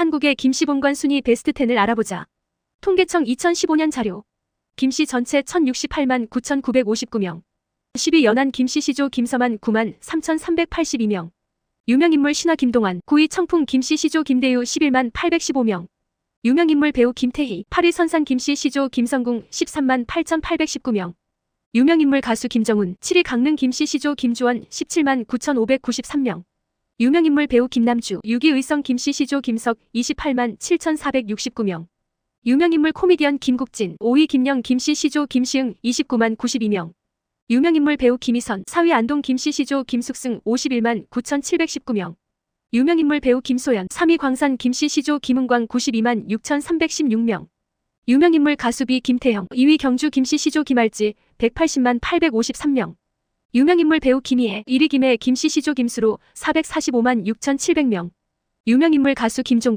한국의 김씨 본관 순위 베스트 10을 알아보자. 통계청 2015년 자료. 김씨 전체 1068만 9,959명. 10위 연한 김씨 시조 김서만 9만 3,382명. 유명인물 신화 김동완 9위 청풍 김씨 시조 김대유 11만 815명. 유명인물 배우 김태희 8위 선산 김씨 시조 김성궁 13만 8,819명. 유명인물 가수 김정훈 7위 강릉 김씨 시조 김주원 17만 9,593명. 유명인물 배우 김남주 6위 의성 김씨 시조 김석 28만 7,469명. 유명인물 코미디언 김국진 5위 김영 김씨 시조 김시응 29만 92명. 유명인물 배우 김희선 4위 안동 김씨 시조 김숙승 51만 9,719명. 유명인물 배우 김소연 3위 광산 김씨 시조 김은광 92만 6,316명. 유명인물 가수비 김태형 2위 경주 김씨 시조 김알지 180만 853명. 유명인물 배우 김희애 1위 김해 김씨 시조 김수로 445만 6,700명. 유명인물 가수 김종